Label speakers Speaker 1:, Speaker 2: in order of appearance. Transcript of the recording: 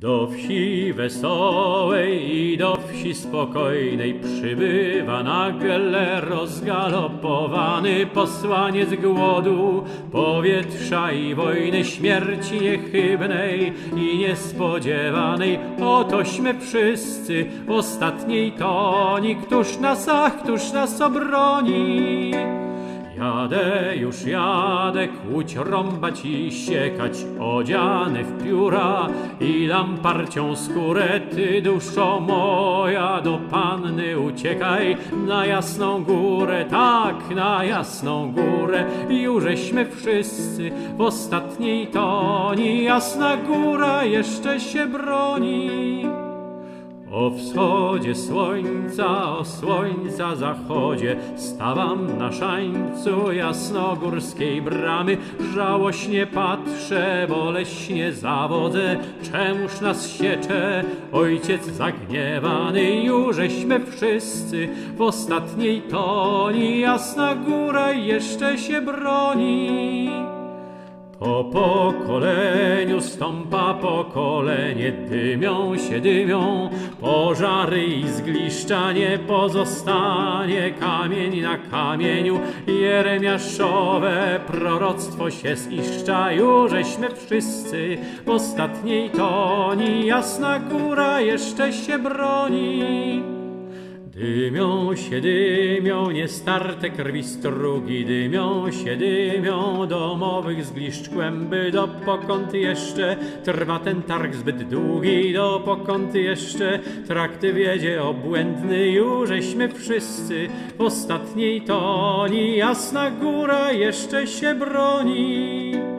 Speaker 1: Do wsi wesołej i do wsi spokojnej przybywa nagle rozgalopowany posłaniec głodu, powietrza i wojny, śmierci niechybnej i niespodziewanej. Otośmy wszyscy ostatniej toni, któż nas, ach, któż nas obroni? Jadę, już jadę, kłuć, rąbać i siekać, odziany w pióra i lamparcią skórę. Ty, duszo moja, do panny uciekaj na jasną górę, tak, na jasną górę. Jużeśmy wszyscy w ostatniej toni, jasna góra jeszcze się broni. O wschodzie słońca, o słońca zachodzie Stawam na szańcu jasnogórskiej bramy. Żałośnie patrzę, boleśnie zawodzę. Czemuż nas siecze? Ojciec zagniewany Jużeśmy wszyscy w ostatniej toni. Jasna góra jeszcze się broni po pokoleniu stąpa pokolenie, dymią się dymią, pożary i zgliszcza nie pozostanie kamień na kamieniu. Jeremiaszowe proroctwo się ziszcza, jużeśmy wszyscy w ostatniej toni, jasna góra jeszcze się broni. Dymią się, dymią, niestarte krwi strugi, dymią się, dymią, domowych zgliszcz kłęby, dopokąd jeszcze. Trwa ten targ zbyt długi, dopokąd jeszcze. Trakty wiedzie obłędny, jużeśmy wszyscy. W ostatniej toni, jasna góra jeszcze się broni.